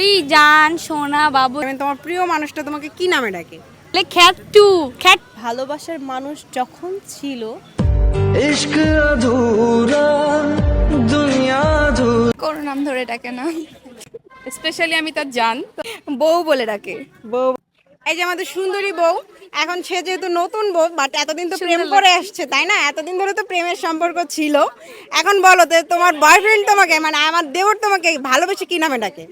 ওই জান সোনা বাবু। মানে তোমার প্রিয় মানুষটা তোমাকে কি নামে ডাকে? খ্যাট টু খ্যাট ভালোবাসার মানুষ যখন ছিল। ইশক অধুরা দুনিয়া কোন নাম ধরে ডাকে না। স্পেশালি আমি তার জান। বউ বলে ডাকে। বউ এই যে আমাদের সুন্দরী বউ এখন সে যেহেতু নতুন বউ বাট এতদিন তো প্রেম করে আসছে তাই না? এতদিন ধরে তো প্রেমের সম্পর্ক ছিল। এখন বলো তো তোমার বয়ফ্রেন্ড তোমাকে মানে আমার দেওর তোমাকে ভালোবেসে কি নামে ডাকে?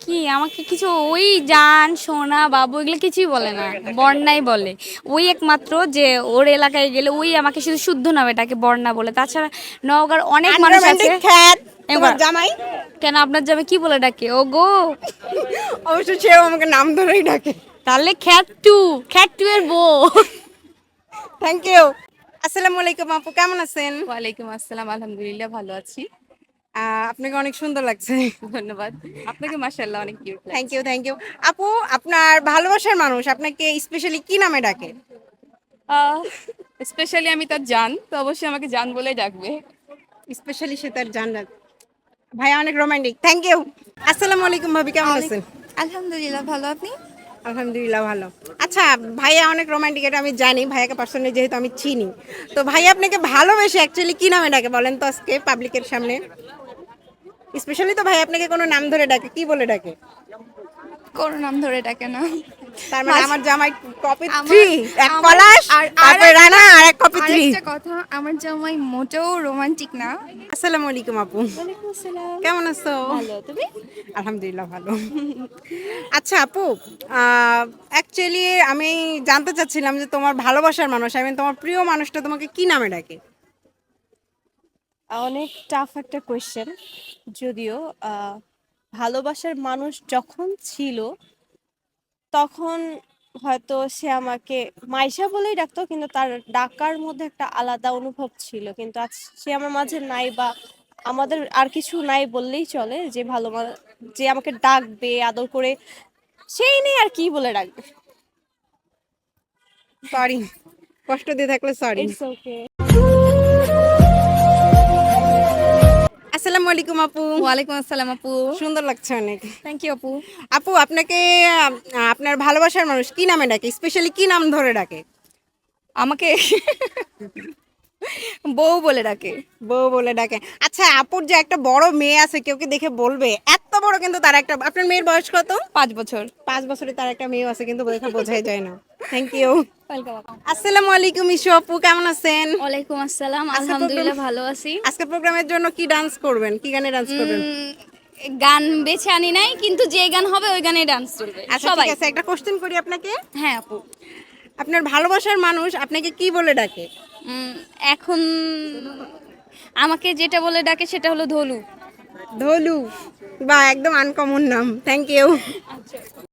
কি আমাকে কিছু ওই জান সোনা বাবু এগুলো কিছুই বলে না বর্ণাই বলে। ওই একমাত্র যে ওর এলাকায় গেলে ওই আমাকে শুধু শুদ্ধ নামে ডাকে বর্ণা বলে। তাছাড়া নওগাঁর অনেক মানুষ আছে। জামাই? কেন আপনার যাবে কি বলে ডাকে? ও গো অবশ্য সেও আমাকে নাম ধরেই ডাকে। তাহলে খ্যাট টু খ্যাট টু এর বউ। থ্যাংক ইউ আসসালামু আলাইকুম আপু কেমন আছেন? ওয়ালাইকুম আসসালাম আলহামদুলিল্লাহ ভালো আছি। আপনাকে অনেক সুন্দর লাগছে। ধন্যবাদ। আপনাকে মাশাআল্লাহ অনেক cute thank you thank you আপু আপনার ভালোবাসার মানুষ আপনাকে স্পেশালি কি নামে ডাকে? স্পেশালি আমি তার জান তো অবশ্যই আমাকে জান বলে ডাকবে। স্পেশালি সে তার জান্নাত ভাইয়া অনেক রোমান্টিক থ্যাংক ইউ আসসালামু আলাইকুম ভাবি কেমন আছেন? আলহামদুলিল্লাহ ভালো। আপনি? আলহামদুলিল্লাহ ভালো। আচ্ছা ভাইয়া অনেক রোমান্টিক এটা আমি জানি। ভাইয়াকে পার্সোনালি যেহেতু আমি চিনি। তো ভাইয়া আপনাকে ভালোবেসে অ্যাকচুয়ালি কি নামে ডাকে বলেন তো আজকে পাবলিকের সামনে? স্পেশালি তো ভাই আপনাকে কোনো নাম ধরে ডাকে কি বলে ডাকে? কোনো নাম ধরে ডাকে না। তার মানে আমার জামাই কপি এক পলাশ তারপরে রানা আর এক কপি আরেকটা কথা আমার জামাই মোটেও রোমান্টিক না। আসসালামু আলাইকুম আপু। কেমন আছো? ভালো তুমি? আলহামদুলিল্লাহ ভালো। আচ্ছা আপু অ্যাকচুয়ালি আমি জানতে চাচ্ছিলাম যে তোমার ভালোবাসার মানুষ আই মিন তোমার প্রিয় মানুষটা তোমাকে কি নামে ডাকে? অনেক টাফ একটা কোয়েশ্চেন যদিও আহ, ভালোবাসার মানুষ যখন ছিল তখন হয়তো সে আমাকে মাইশা বলেই ডাকতো কিন্তু তার ডাকার মধ্যে একটা আলাদা অনুভব ছিল। কিন্তু আজ সে আমার মাঝে নাই বা আমাদের আর কিছু নাই বললেই চলে যে ভালো মা- যে আমাকে ডাকবে আদর করে সেই নেই আর কি বলে ডাকবে? সরি কষ্ট দিয়ে থাকলে সরি ইটস ওকে আসসালামু আলাইকুম আপু। ওয়ালাইকুম আসসালাম আপু। সুন্দর লাগছে অনেক। থ্যাংক ইউ আপু। আপু আপনাকে আপনার ভালোবাসার মানুষ কি নামে ডাকে? স্পেশালি কি নাম ধরে ডাকে? আমাকে বউ বলে ডাকে। বউ বলে ডাকে। আচ্ছা আপুর যে একটা বড় মেয়ে আছে কেউ কি দেখে বলবে? এত বড় কিন্তু তার একটা আপনার মেয়ের বয়স কত? পাঁচ বছর। পাঁচ বছরে তার একটা মেয়ে আছে কিন্তু দেখে বোঝাই যায় না। থ্যাংক ইউ আসসালামু আলাইকুম ইসু আপু কেমন আছেন? ওয়ালাইকুম আসসালাম আলহামদুলিল্লাহ ভালো আছি। আজকে প্রোগ্রামের জন্য কি ডান্স করবেন? কি গানে ডান্স করবেন? গান বেছে আনি নাই কিন্তু যে গান হবে ওই গানে ডান্স চলবে আচ্ছা সবাই। ঠিক আছে একটা কোশ্চেন করি আপনাকে। হ্যাঁ আপু। আপনার ভালোবাসার মানুষ আপনাকে কি বলে ডাকে? এখন আমাকে যেটা বলে ডাকে সেটা হলো ধলু। ধলু। বা একদম আনকমন নাম। Thank you